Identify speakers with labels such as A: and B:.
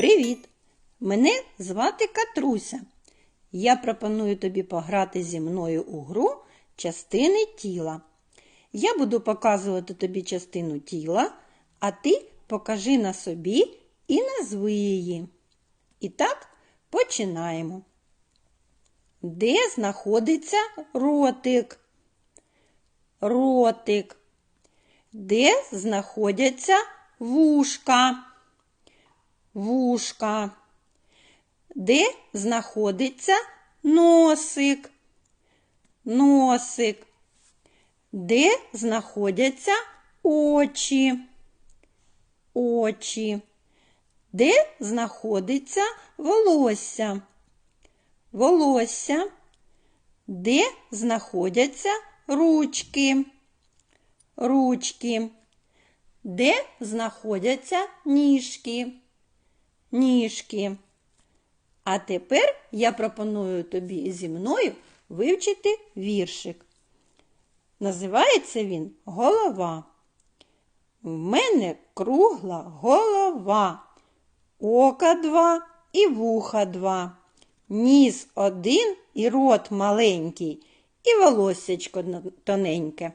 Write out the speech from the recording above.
A: Привіт! Мене звати Катруся. Я пропоную тобі пограти зі мною у гру частини тіла. Я буду показувати тобі частину тіла, а ти покажи на собі і назви її. І так, починаємо. Де знаходиться ротик? Ротик. Де знаходяться вушка? Вушка. Де знаходиться носик? Носик. Де знаходяться очі? Очі. Де знаходиться волосся? Волосся. Де знаходяться ручки? Ручки. Де знаходяться ніжки? Ніжки. А тепер я пропоную тобі зі мною вивчити віршик. Називається він голова. В мене кругла голова, ока два і вуха два, ніс один і рот маленький, і волоссячко тоненьке.